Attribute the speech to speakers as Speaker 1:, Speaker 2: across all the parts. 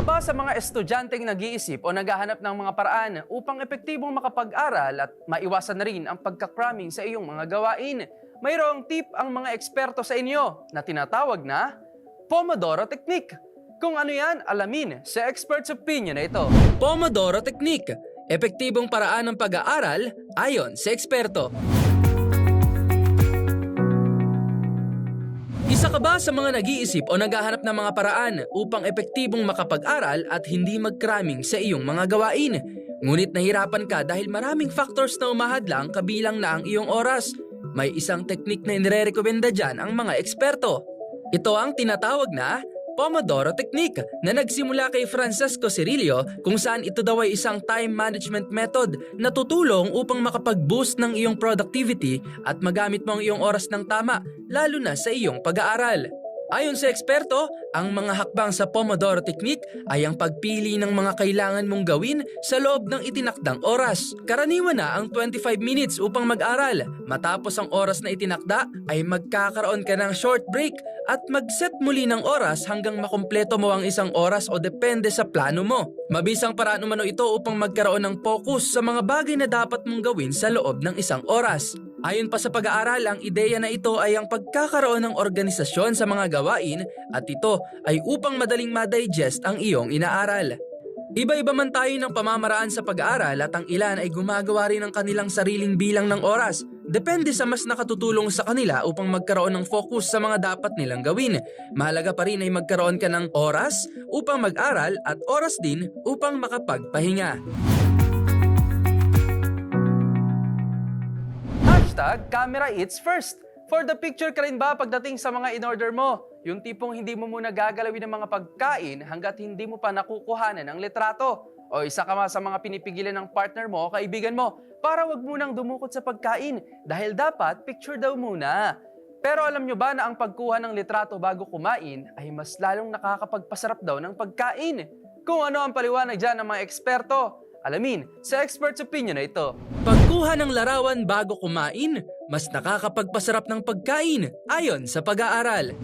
Speaker 1: Isa ka ba sa mga estudyanteng nag-iisip o naghahanap ng mga paraan upang epektibong makapag-aral at maiwasan na rin ang pagka-cramming sa iyong mga gawain? Mayroong tip ang mga eksperto sa inyo na tinatawag na Pomodoro Technique. Kung ano yan, alamin sa Expert's Opinion na ito. Pomodoro Technique. Epektibong paraan ng pag-aaral ayon sa eksperto. Isa ka ba sa mga nag-iisip o naghahanap ng mga paraan upang epektibong makapag-aral at hindi mag-cramming sa iyong mga gawain? Ngunit nahirapan ka dahil maraming factors na umahadlang kabilang na ang iyong oras. May isang teknik na inirekomenda dyan ang mga eksperto. Ito ang tinatawag na Pomodoro Technique na nagsimula kay Francesco Cirillo kung saan ito daw ay isang time management method na tutulong upang makapag-boost ng iyong productivity at magamit mo ang iyong oras ng tama, lalo na sa iyong pag-aaral. Ayon sa eksperto, ang mga hakbang sa Pomodoro Technique ay ang pagpili ng mga kailangan mong gawin sa loob ng itinakdang oras. Karaniwan na ang 25 minutes upang mag-aral. Matapos ang oras na itinakda ay magkakaroon ka ng short break at mag-set muli ng oras hanggang makumpleto mo ang isang oras o depende sa plano mo. Mabisang paraan umano ito upang magkaroon ng focus sa mga bagay na dapat mong gawin sa loob ng isang oras. Ayon pa sa pag-aaral, ang ideya na ito ay ang pagkakaroon ng organisasyon sa mga gawain at ito ay upang madaling ma-digest ang iyong inaaral. Iba-iba man tayo ng pamamaraan sa pag-aaral at ang ilan ay gumagawa rin ng kanilang sariling bilang ng oras. Depende sa mas nakatutulong sa kanila upang magkaroon ng focus sa mga dapat nilang gawin. Mahalaga pa rin ay magkaroon ka ng oras upang mag-aral at oras din upang makapagpahinga. Hashtag camera eats first. For the picture ka rin ba pagdating sa mga in-order mo? Yung tipong hindi mo muna gagalawin ng mga pagkain hanggat hindi mo pa nakukuhanan ng litrato. O isa ka sa mga pinipigilan ng partner mo o kaibigan mo para wag munang dumukot sa pagkain dahil dapat picture daw muna. Pero alam nyo ba na ang pagkuha ng litrato bago kumain ay mas lalong nakakapagpasarap daw ng pagkain? Kung ano ang paliwanag dyan ng mga eksperto, alamin sa expert's opinion na ito. Pagkuha ng larawan bago kumain, mas nakakapagpasarap ng pagkain ayon sa pag-aaral.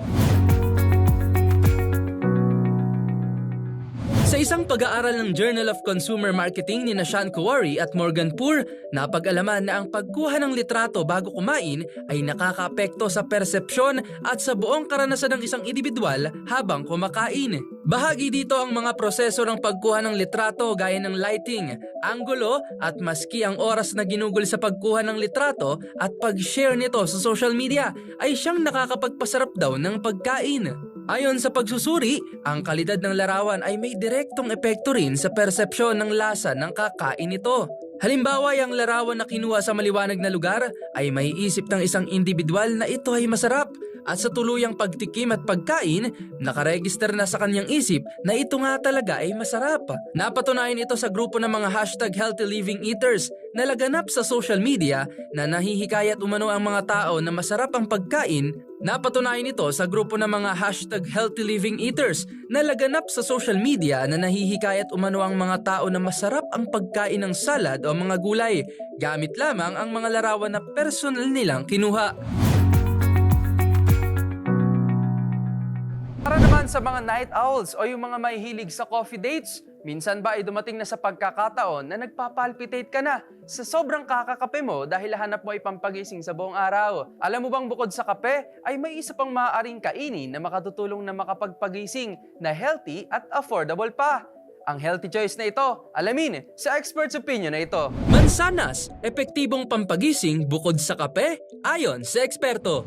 Speaker 1: Isang pag-aaral ng Journal of Consumer Marketing ni Nashan Kowari at Morgan Poor, napag-alaman na ang pagkuha ng litrato bago kumain ay nakakaapekto sa persepsyon at sa buong karanasan ng isang individual habang kumakain. Bahagi dito ang mga proseso ng pagkuha ng litrato gaya ng lighting, anggulo at maski ang oras na ginugol sa pagkuha ng litrato at pag-share nito sa social media ay siyang nakakapagpasarap daw ng pagkain. Ayon sa pagsusuri, ang kalidad ng larawan ay may direktong epekto rin sa persepsyon ng lasa ng kakain nito. Halimbawa, ang larawan na kinuha sa maliwanag na lugar ay may isip ng isang individual na ito ay masarap at sa tuluyang pagtikim at pagkain, nakaregister na sa kanyang isip na ito nga talaga ay masarap. Napatunayan ito sa grupo ng mga hashtag healthy living eaters na laganap sa social media na nahihikayat umano ang mga tao na masarap ang pagkain Napatunayan ito sa grupo ng mga hashtag healthy living eaters na laganap sa social media na nahihikayat umano ang mga tao na masarap ang pagkain ng salad o mga gulay gamit lamang ang mga larawan na personal nilang kinuha. Naman sa mga night owls o yung mga mahihilig sa coffee dates, Minsan ba ay dumating na sa pagkakataon na nagpapalpitate ka na sa sobrang kakakape mo dahil hanap mo ay pampagising sa buong araw? Alam mo bang bukod sa kape ay may isa pang maaaring kainin na makatutulong na makapagpagising na healthy at affordable pa? Ang healthy choice na ito, alamin sa expert's opinion na ito. Mansanas, epektibong pampagising bukod sa kape, ayon sa eksperto.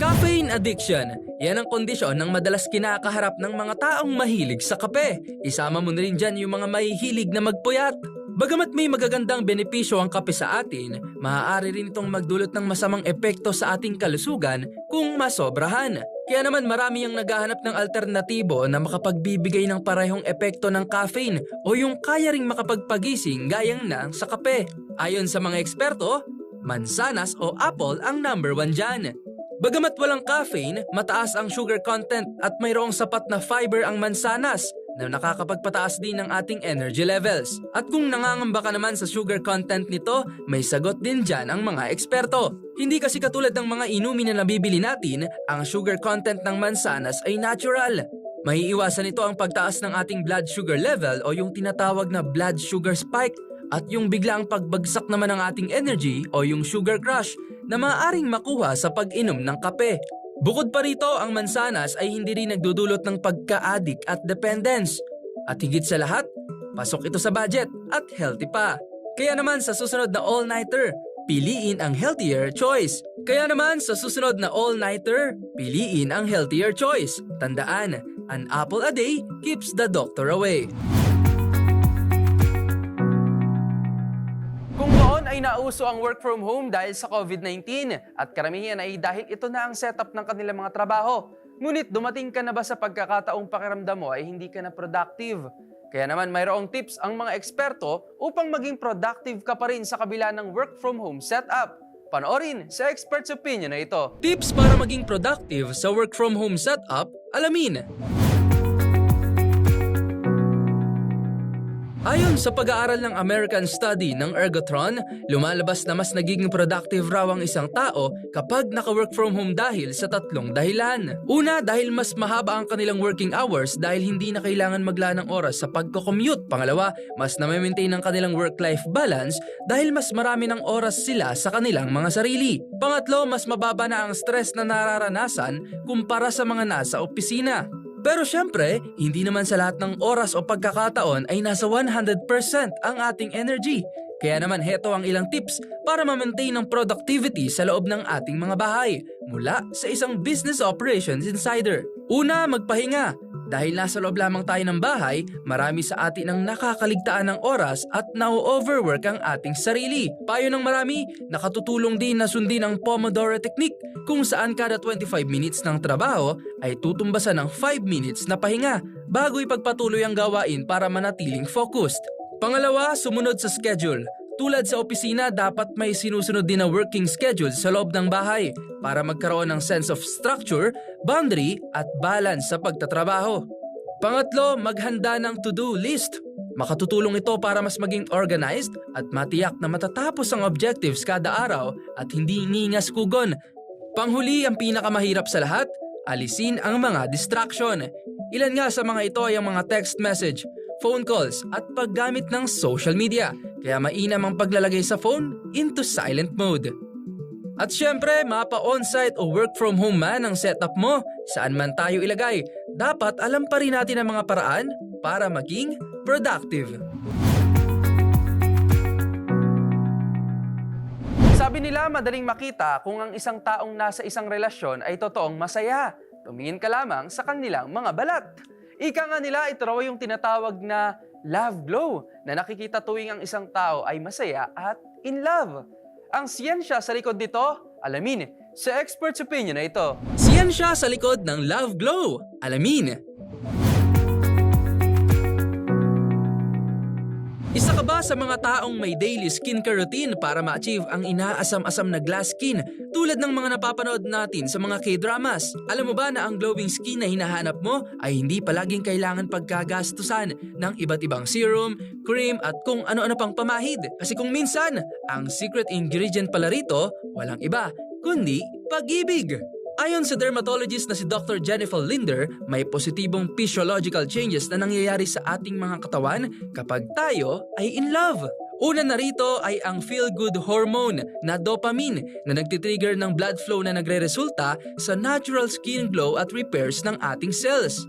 Speaker 1: Caffeine addiction. Yan ang kondisyon ng madalas kinakaharap ng mga taong mahilig sa kape. Isama mo na rin dyan yung mga mahihilig na magpuyat. Bagamat may magagandang benepisyo ang kape sa atin, maaari rin itong magdulot ng masamang epekto sa ating kalusugan kung masobrahan. Kaya naman marami ang naghahanap ng alternatibo na makapagbibigay ng parehong epekto ng caffeine o yung kaya ring makapagpagising gayang na sa kape. Ayon sa mga eksperto, mansanas o apple ang number one dyan. Bagamat walang caffeine, mataas ang sugar content at mayroong sapat na fiber ang mansanas na nakakapagpataas din ng ating energy levels. At kung nangangamba ka naman sa sugar content nito, may sagot din dyan ang mga eksperto. Hindi kasi katulad ng mga inumin na nabibili natin, ang sugar content ng mansanas ay natural. Maiiwasan ito ang pagtaas ng ating blood sugar level o yung tinatawag na blood sugar spike at yung biglaang pagbagsak naman ng ating energy o yung sugar crush na maaaring makuha sa pag-inom ng kape. Bukod pa rito, ang mansanas ay hindi rin nagdudulot ng pagka-addict at dependence. At higit sa lahat, pasok ito sa budget at healthy pa. Kaya naman sa susunod na all-nighter, piliin ang healthier choice. Kaya naman sa susunod na all-nighter, piliin ang healthier choice. Tandaan, an apple a day keeps the doctor away. Kung noon ay nauso ang work from home dahil sa COVID-19 at karamihan ay dahil ito na ang setup ng kanilang mga trabaho. Ngunit dumating ka na ba sa pagkakataong pakiramdam mo ay hindi ka na productive? Kaya naman mayroong tips ang mga eksperto upang maging productive ka pa rin sa kabila ng work from home setup. Panoorin sa expert's opinion na ito. Tips para maging productive sa work from home setup, alamin. Ayon sa pag-aaral ng American Study ng Ergotron, lumalabas na mas nagiging productive raw ang isang tao kapag naka-work from home dahil sa tatlong dahilan. Una, dahil mas mahaba ang kanilang working hours dahil hindi na kailangan magla ng oras sa pagko-commute. Pangalawa, mas na-maintain ang kanilang work-life balance dahil mas marami ng oras sila sa kanilang mga sarili. Pangatlo, mas mababa na ang stress na nararanasan kumpara sa mga nasa opisina. Pero syempre, hindi naman sa lahat ng oras o pagkakataon ay nasa 100% ang ating energy. Kaya naman heto ang ilang tips para ma-maintain ang productivity sa loob ng ating mga bahay mula sa isang business operations insider. Una, magpahinga. Dahil nasa loob lamang tayo ng bahay, marami sa atin ang nakakaligtaan ng oras at na-overwork ang ating sarili. Payo ng marami, nakatutulong din na sundin ang Pomodoro Technique kung saan kada 25 minutes ng trabaho ay tutumbasan ng 5 minutes na pahinga bago ipagpatuloy ang gawain para manatiling focused. Pangalawa, sumunod sa schedule. Tulad sa opisina, dapat may sinusunod din na working schedule sa loob ng bahay para magkaroon ng sense of structure, boundary at balance sa pagtatrabaho. Pangatlo, maghanda ng to-do list. Makatutulong ito para mas maging organized at matiyak na matatapos ang objectives kada araw at hindi ningas kugon. Panghuli ang pinakamahirap sa lahat, alisin ang mga distraction. Ilan nga sa mga ito ay ang mga text message, phone calls at paggamit ng social media. Kaya mainam ang paglalagay sa phone into silent mode. At syempre, mapa on-site o work from home man ang setup mo, saan man tayo ilagay, dapat alam pa rin natin ang mga paraan para maging productive. Sabi nila madaling makita kung ang isang taong nasa isang relasyon ay totoong masaya. Tumingin ka lamang sa kanilang mga balat. Ika nga nila ito raw yung tinatawag na love glow na nakikita tuwing ang isang tao ay masaya at in love. Ang siyensya sa likod nito, alamin sa expert's opinion na ito. Siyensya sa likod ng love glow, alamin. Isa ka ba sa mga taong may daily skincare routine para ma-achieve ang inaasam-asam na glass skin tulad ng mga napapanood natin sa mga K-dramas? Alam mo ba na ang glowing skin na hinahanap mo ay hindi palaging kailangan pagkagastusan ng iba't ibang serum, cream at kung ano-ano pang pamahid? Kasi kung minsan, ang secret ingredient pala rito walang iba kundi pag-ibig. Ayon sa dermatologist na si Dr. Jennifer Linder, may positibong physiological changes na nangyayari sa ating mga katawan kapag tayo ay in love. Una na rito ay ang feel-good hormone na dopamine na nagtitrigger ng blood flow na nagre-resulta sa natural skin glow at repairs ng ating cells.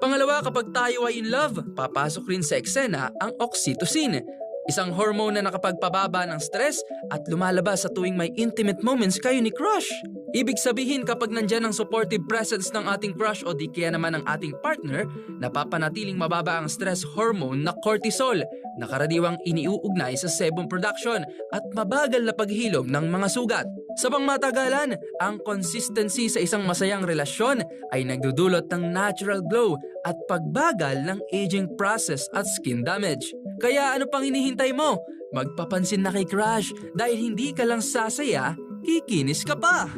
Speaker 1: Pangalawa, kapag tayo ay in love, papasok rin sa eksena ang oxytocin. Isang hormone na nakapagpababa ng stress at lumalabas sa tuwing may intimate moments kayo ni crush. Ibig sabihin kapag nandyan ang supportive presence ng ating crush o di kaya naman ng ating partner, napapanatiling mababa ang stress hormone na cortisol na karaniwang iniuugnay sa sebum production at mabagal na paghilom ng mga sugat. Sa pangmatagalan, ang consistency sa isang masayang relasyon ay nagdudulot ng natural glow at pagbagal ng aging process at skin damage. Kaya ano pang hinihintay mo? Magpapansin na kay crush dahil hindi ka lang sasaya, kikinis ka pa!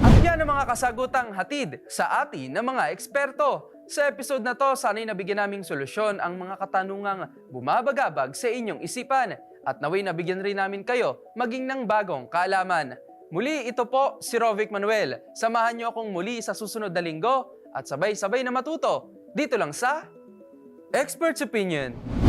Speaker 1: At yan ang mga kasagutang hatid sa atin ng mga eksperto. Sa episode na to, sana'y nabigyan naming solusyon ang mga katanungang bumabagabag sa inyong isipan at naway nabigyan rin namin kayo maging ng bagong kaalaman. Muli, ito po si Rovic Manuel. Samahan niyo akong muli sa susunod na linggo at sabay-sabay na matuto dito lang sa Expert's Opinion.